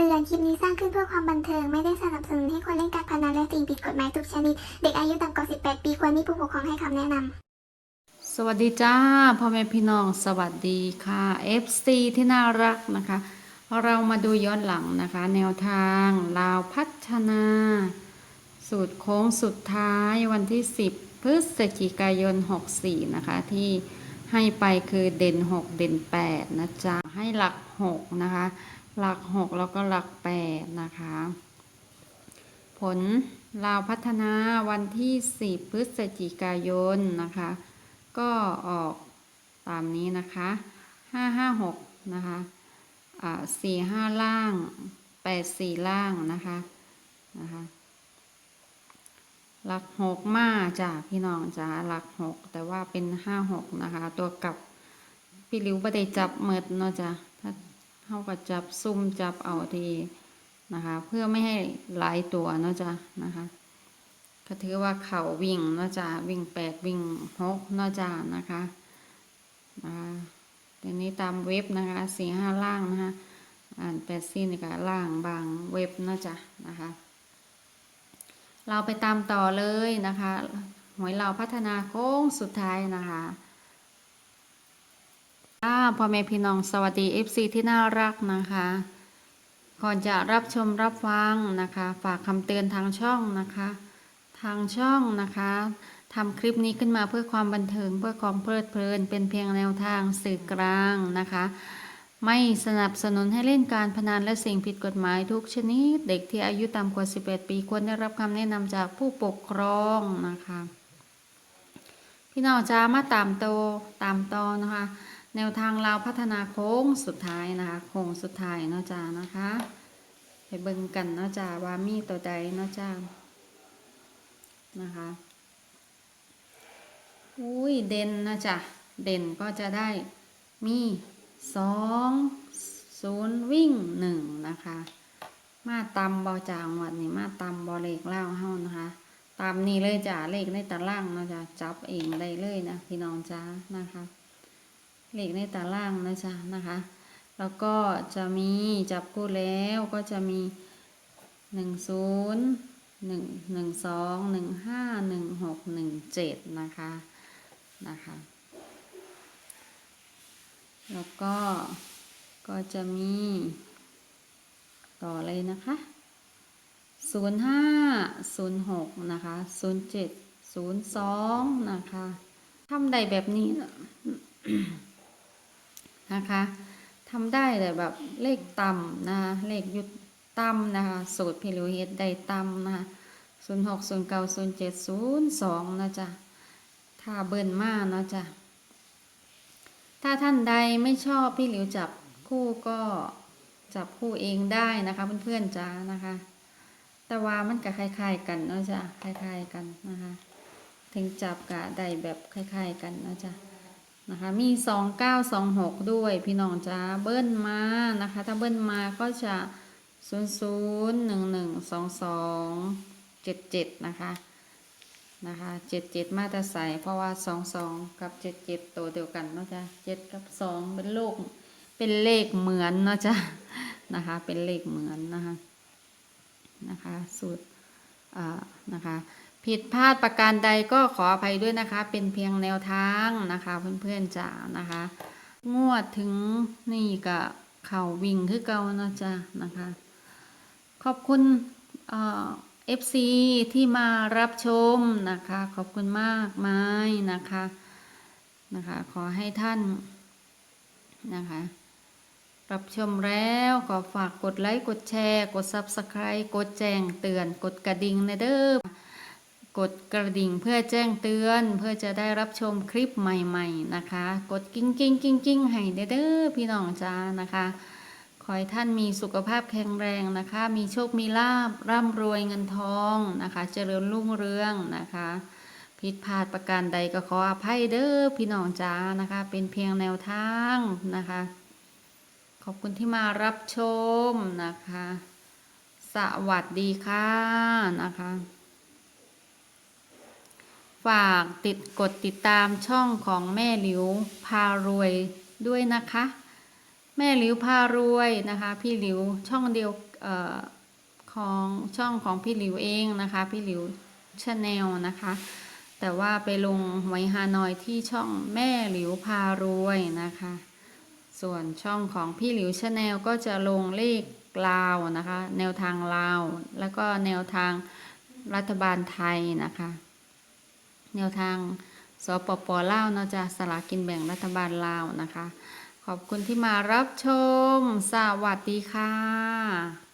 ตือนคลิปนี้สร้างขึ้นเพื่อความบันเทิง ไม่ได้สนับสนุนให้คนเล่นการพนันและสิ่งผิดกฎหมายทุกชนิด เด็กอายุต่ำกว่า 18 ปีควรมีผู้ปกครองให้คำแนะนำ สวัสดีจ้าพ่อแม่พี่น้องสวัสดีค่ะ FC ที่น่ารักนะคะ เรามาดูย้อนหลังนะคะ แนวทางลาวพัฒนา สูตรโค้งสุดท้ายวันที่ 10 พฤศจิกายน 64 นะคะที่ให้ไปคือเด่น 6 เด่น 8 นะจ๊ะให้หลัก 6 นะคะ หลัก6แล้วก็หลัก8นะคะ ผลลาวพัฒนาวันที่10พฤศจิกายนนะคะ ก็ออกตามนี้นะคะห้าห้าหกนะคะสี่ห้าล่างแปดสี่ล่างนะคะนะคะหลักหกมาจ้ะพี่น้องจ้าหลักหกแต่ว่าเป็นห้าหกนะคะ ตัวกลับพี่ริ้วบ่ได้จับเมิดเนาะจ้ะถ้า เขาก็จับซุ่มจับเอาทีนะคะ เพื่อไม่ให้หลายตัวเนาะจ้ะนะคะก็ถือว่าเขาวิ่งเนาะจ้าวิ่งแปดวิ่งหกเนาะจ้านะคะนะคะเดี๋ยวนี้ตามเว็บนะคะสี่ห้าล่างนะคะอ่านแปดซี่นี่ก็ล่างบางเว็บเนาะจ้ะนะคะ เราไปตามต่อเลยนะคะหวยเราพัฒนาโค้งสุดท้ายนะคะ พ่อแม่พี่น้องสวัสดี FC ที่น่ารักนะคะ ก่อนจะรับชมรับฟังนะคะ ฝากคำเตือนทางช่องนะคะ ทางช่องนะคะทำคลิปนี้ขึ้นมาเพื่อความบันเทิงเพื่อความเพลิดเพลิน เป็นเพียงแนวทางสื่อกลางนะคะ ไม่สนับสนุนให้เล่นการพนันและสิ่งผิดกฎหมายทุกชนิด เด็กที่อายุต่ำกว่า11ปีควรได้รับคำแนะนำจากผู้ปกครองนะคะ พี่น้องจ้ามาตามโตตามตอนะคะ แนวทางเราพัฒนาโค้งสุดท้ายนะคะ โค้งสุดท้ายเนาะจ้านะคะ ไปเบิ่งกันเนาะจ้าว่ามีตัวใดเนาะจ้านะคะอุ้ยเด่นนะจ๊ะเด่นก็จะได้มีสองศูนย์วิ่งหนึ่งนะคะ มาตำบอจางวัดนี่มาตำบอเลขเล่าเฮานะคะตามนี้เลยจ้ะเลขในตารางนะจ๊ะจับเองได้เลยนะพี่น้องจ้านะคะ เลขในตารางนะจ๊ะนะคะ แล้วก็จะมีจับคู่แล้วก็จะมีหนึ่งศูนย์หนึ่งหนึ่งสองหนึ่งห้าหนึ่งหกหนึ่งเจ็ดนะคะนะคะ แล้วก็ก็จะมีต่อเลยนะคะศูนย์ห้าศูนย์หกนะคะศูนย์เจ็ดศูนย์สองนะคะทำได้แบบนี้นะ นะคะทำได้แต่แบบเลขต่ำนะคะเลขหยุดต่ำนะคะสูตรพิลูเฮดได้ต่ำนะคะศูนย์หกศูนย์เก้าศูนย์เจ็ดศูนย์สองนะจ๊ะถ้าเบิ่นมากนะจ๊ะถ้าท่านใดไม่ชอบพี่หลิวจับคู่ก็จับคู่เองได้นะคะเพื่อนๆจ้านะคะ แต่ว่ามันก็คล้ายๆกันเนาะจ้ะคล้ายๆกันนะคะ ถึงจับกะได้แบบคล้ายๆกันนะจ๊ะ นะคะ มีสองเก้าสองหกด้วยพี่น้องจ้าเบิ้ลมานะคะ ถ้าเบิ้ลมาก็จะศูนย์ศูนย์หนึ่งหนึ่งสองสองเจ็ดเจ็ดนะคะ นะคะเจ็ดเจ็ดมาแต่ใส่เพราะว่าสองสองกับเจ็ดเจ็ดตัวเดียวกันเนาะจ้ะเจ็ดกับสองเป็นลูกเป็นเลขเหมือนเนาะจ้ะนะคะ เป็นเลขเหมือนนะคะ นะคะ สูตร อ่า นะคะ ผิดพลาดประการใดก็ขออภัยด้วยนะคะ เป็นเพียงแนวทางนะคะ เพื่อนๆจ๋านะคะ งวดถึงนี่ก็เข่าวิ่งคือเก่านะจ้ะนะคะ ขอบคุณเอฟซีที่มารับชมนะคะ ขอบคุณมากมายนะคะนะคะ ขอให้ท่านนะคะรับชมแล้วก็ฝากกดไลค์ กดแชร์ กด Subscribe กดแจ้งเตือน กดกระดิ่งในเด้อ กดกระดิ่งเพื่อแจ้งเตือนเพื่อจะได้รับชมคลิปใหม่ๆนะคะ กดกิ้งกิ้งกิ้งกิ้งให้เด้อพี่น้องจ้านะคะขอให้ท่านมีสุขภาพแข็งแรงนะคะ มีโชคมีลาบร่ำรวยเงินทองนะคะ เจริญรุ่งเรืองนะคะผิดพลาดประการใดก็ขออภัยเด้อพี่น้องจ้านะคะ เป็นเพียงแนวทางนะคะ ขอบคุณที่มารับชมนะคะ สวัสดีค่ะนะคะ ฝากติดกดติดตามช่องของแม่หลิวพารวยด้วยนะคะ แม่หลิวพารวยนะคะ พี่หลิวช่องเดียวออของช่องของพี่หลิวเองนะคะ พี่หลิวชาแนลนะคะ แต่ว่าไปลงไวฮานอยที่ช่องแม่หลิวพารวยนะคะ ส่วนช่องของพี่หลิวชาแนลก็จะลงเลขลาวนะคะ แนวทางลาว แล้วก็แนวทางรัฐบาลไทยนะคะ แนวทางสปปลาวเนาะจะสลากินแบ่งรัฐบาลลาวนะคะ ขอบคุณที่มารับชม สวัสดีค่ะ